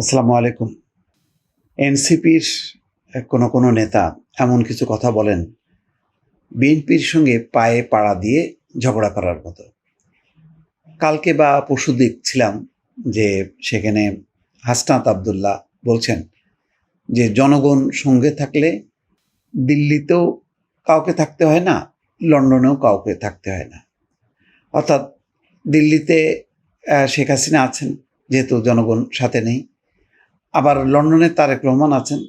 আসসালামু আলাইকুম। এনসিপির কোনো কোনো নেতা এমন কিছু কথা বলেন, বিএনপির সঙ্গে পায়ে পাড়া দিয়ে ঝগড়া করার মতো। কালকে বা পরশু দেখছিলাম যে সেখানে হাসনাত আবদুল্লাহ বলছেন যে জনগণ সঙ্গে থাকলে দিল্লিতেও কাউকে থাকতে হয় না, লন্ডনেও কাউকে থাকতে হয় না। অর্থাৎ দিল্লিতে শেখ হাসিনা আছেন, যেহেতু জনগণ সাথে নেই। আবার লন্ডনে তারেক রহমান আছেন,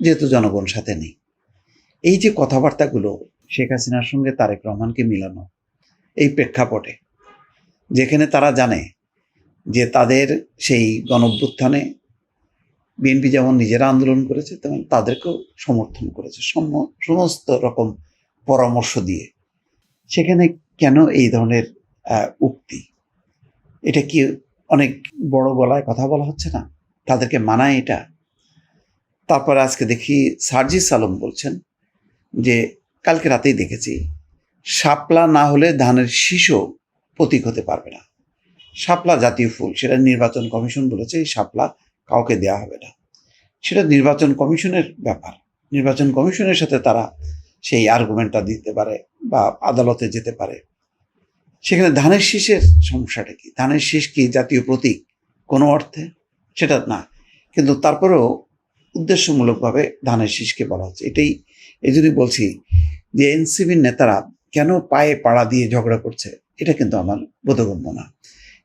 যেহেতু জনগণ সাথে নেই। এই যে কথাবার্তাগুলো শেখ হাসিনার সঙ্গে তারেক রহমানকে মিলানো, এই প্রেক্ষাপটে, যেখানে তারা জানে যে তাদের সেই গণভ্যুত্থানে বিএনপি যেমন নিজেরা আন্দোলন করেছে, তেমন তাদেরকেও সমর্থন করেছে। সম- সমস্ত রকম পরামর্শ দিয়ে। সেখানে কেন এই ধরনের উক্তি? এটা কি অনেক বড় গলায় কথা বলা হচ্ছে না? তাদেরকে মানায় এটা। তারপর আজকে দেখি সার্জিস আলম বলছেন যে, কালকে রাতেই দেখেছি, শাপলা না হলে ধানের শীষও প্রতীক হতে পারবে না। শাপলা জাতীয় ফুল, সেটা নির্বাচন কমিশন বলেছে, এই শাপলা কাউকে দেয়া হবে না। সেটা নির্বাচন কমিশনের ব্যাপার। নির্বাচন কমিশনের সাথে তারা সেই আর্গুমেন্টটা দিতে পারে বা আদালতে যেতে পারে। সেখানে ধানের শীষের সমস্যাটা কি? ধানের শীষ কি জাতীয় প্রতীক কোনো অর্থে? সেটা না। কিন্তু তারপরেও উদ্দেশ্যমূলকভাবে ধানের শীষকে বলা হচ্ছে। এটাই, এই জন্যই বলছি যে এনসিবির নেতারা কেন পায়ে পাড়া দিয়ে ঝগড়া করছে, এটা কিন্তু আমার বোধগম্য না।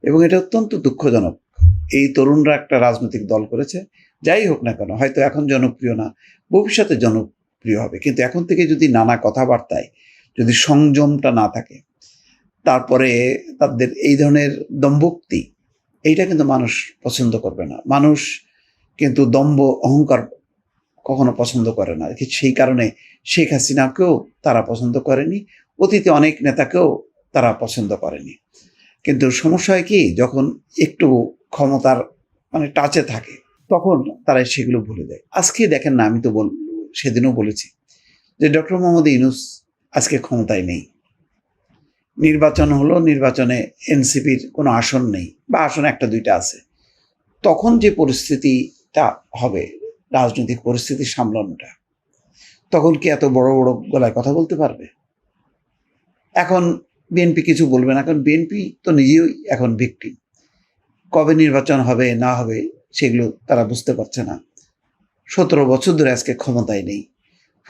এবং এটা অত্যন্ত দুঃখজনক। এই তরুণরা একটা রাজনৈতিক দল করেছে, যাই হোক না কেন, হয়তো এখন জনপ্রিয় না, ভবিষ্যতে জনপ্রিয় হবে। কিন্তু এখন থেকে যদি নানা কথাবার্তায় যদি সংযমটা না থাকে, তারপরে তাদের এই ধরনের দম্ভক্তি এইটা কিন্তু মানুষ পছন্দ করবে না। মানুষ কিন্তু দম্ভ, অহংকার কখনো পছন্দ করে না। সেই কারণে শেখ হাসিনাকেও তারা পছন্দ করেনি, অতীতে অনেক নেতাকেও তারা পছন্দ করেনি। কিন্তু সমস্যা হয় কি, যখন একটু ক্ষমতার মানে টাচে থাকে, তখন তারা সেগুলো ভুলে দেয় আজকে দেখেন না, আমি তো বল, সেদিনও বলেছি যে ডক্টর মোহাম্মদ ইউনুস আজকে ক্ষমতায় নেই। নির্বাচন হলো, নির্বাচনে এনসিপির কোনো আসন নেই। বা আসন একটা, দুইটা আছে। তখন যে পরিস্থিতিটা হবে, রাজনৈতিক পরিস্থিতি সামলানোটা, তখন কি এত বড় বড় গলায় কথা বলতে পারবে? এখন বিএনপি কিছু বলবে না, কারণ বিএনপি তো নিজেই এখন ভিক্টিম কবে নির্বাচন হবে, না হবে, সেগুলো তারা বুঝতে পারছে না। সতেরো বছর ধরে আজকে ক্ষমতায় নেই।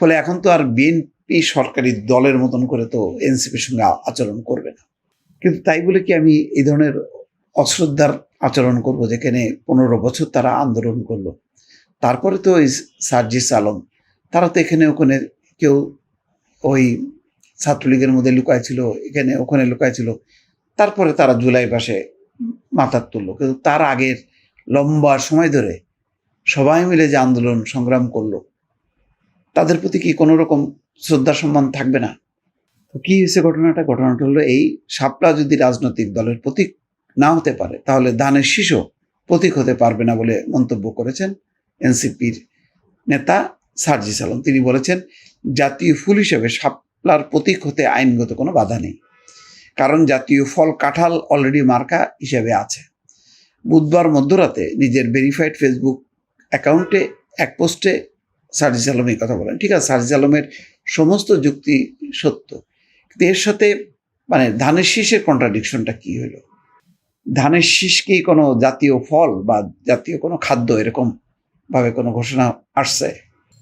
ফলে এখন তো আর বিএনপি সরকারি দলের মতন করে তো এনসিপির সঙ্গে আচরণ করবে না। কিন্তু তাই বলে কি আমি এই ধরনের অশ্রদ্ধার আচরণ করব, যেখানে পনেরো বছর তারা আন্দোলন করল। তারপরে তো ওই সার্জিস আলম, তারা তো এখানে ওখানে কেউ ওই ছাত্রলীগের মধ্যে লুকায় ছিল এখানে ওখানে লুকায় ছিল তারপরে তারা জুলাই মাসে মাথার তুললো। কিন্তু তার আগের লম্বা সময় ধরে সবাই মিলে যে আন্দোলন সংগ্রাম করল, তাদের প্রতি কি কোনো রকম শ্রদ্ধা সম্মান থাকবে না? তো কি হয়েছে ঘটনাটা? ঘটনাটা হলো এই শাপলা যদি রাজনৈতিক দলের প্রতীক না হতে পারে। তাহলে ধানের শিশু প্রতীক হতে পারবে না বলে মন্তব্য করেছেন এনসিপির নেতা সার্জিস আলম তিনি বলেছেন, জাতীয় ফুল হিসেবে শাপলার প্রতীক হতে আইনগত কোনো বাধা নেই। কারণ জাতীয় ফল কাঁঠাল অলরেডি মার্কা হিসেবে আছে। বুধবার মধ্যরাতে নিজের ভেরিফাইড ফেসবুক অ্যাকাউন্টে এক পোস্টে সার্জিস আলম এই কথা বলেন। ঠিক আছে সার্জিস আলমের সমস্ত যুক্তি সত্য। কিন্তু এর সাথে মানে ধানের শীষের কন্ট্রাডিকশনটা কি হলো? ধানের শীষ কি কোনো জাতীয় ফল বা জাতীয় কোনো খাদ্য এরকম ভাবে কোনো ঘোষণা আসছে।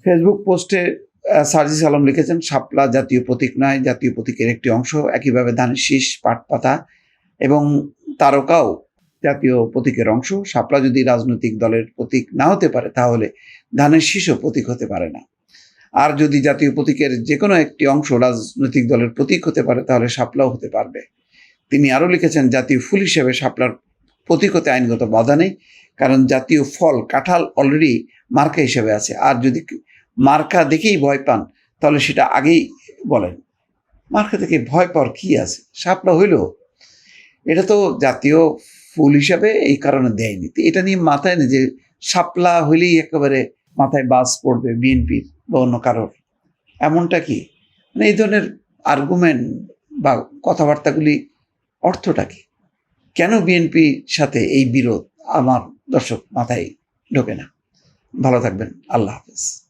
ফেসবুক পোস্টে সার্জিস আলম লিখেছেন শাপলা জাতীয় প্রতীক নয়, জাতীয় প্রতীকের একটি অংশ, একইভাবে ধানের শীষ পাট পাতা এবং তারকাও জাতীয় প্রতীকের অংশ। শাপলা যদি রাজনৈতিক দলের প্রতীক না হতে পারে, তাহলে ধানের শীষও প্রতীক হতে পারে না। আর যদি জাতীয় প্রতীকের যে কোনো একটি অংশ রাজনৈতিক দলের প্রতীক হতে পারে, তাহলে শাপলাও হতে পারবে। তিনি আরও লিখেছেন, জাতীয় ফুল হিসেবে শাপলার প্রতীক হতে আইনগত বাধা নেই, কারণ জাতীয় ফল, কাঁঠাল অলরেডি মার্কা হিসেবে আছে। আর যদি মার্কা দেখেই ভয় পান, তাহলে সেটা আগেই বলেন। মার্কা থেকে ভয় পাওয়ার কী আছে? শাপলা হইল। এটা তো জাতীয় ফুল হিসাবে এই কারণে দেয়নি। তো এটা নিয়ে মাথায় নেই যে শাপলা হইলেই একেবারে মাথায় বাস পড়বে বিএনপির বা অন্য কারোর। এমনটা কি? মানে এই ধরনের আর্গুমেন্ট বা কথাবার্তাগুলি অর্থটা কি? কেন বিএনপির সাথে এই বিরোধ আমার দর্শক মাথায় ঢোকে না? ভালো থাকবেন, আল্লাহ হাফেজ।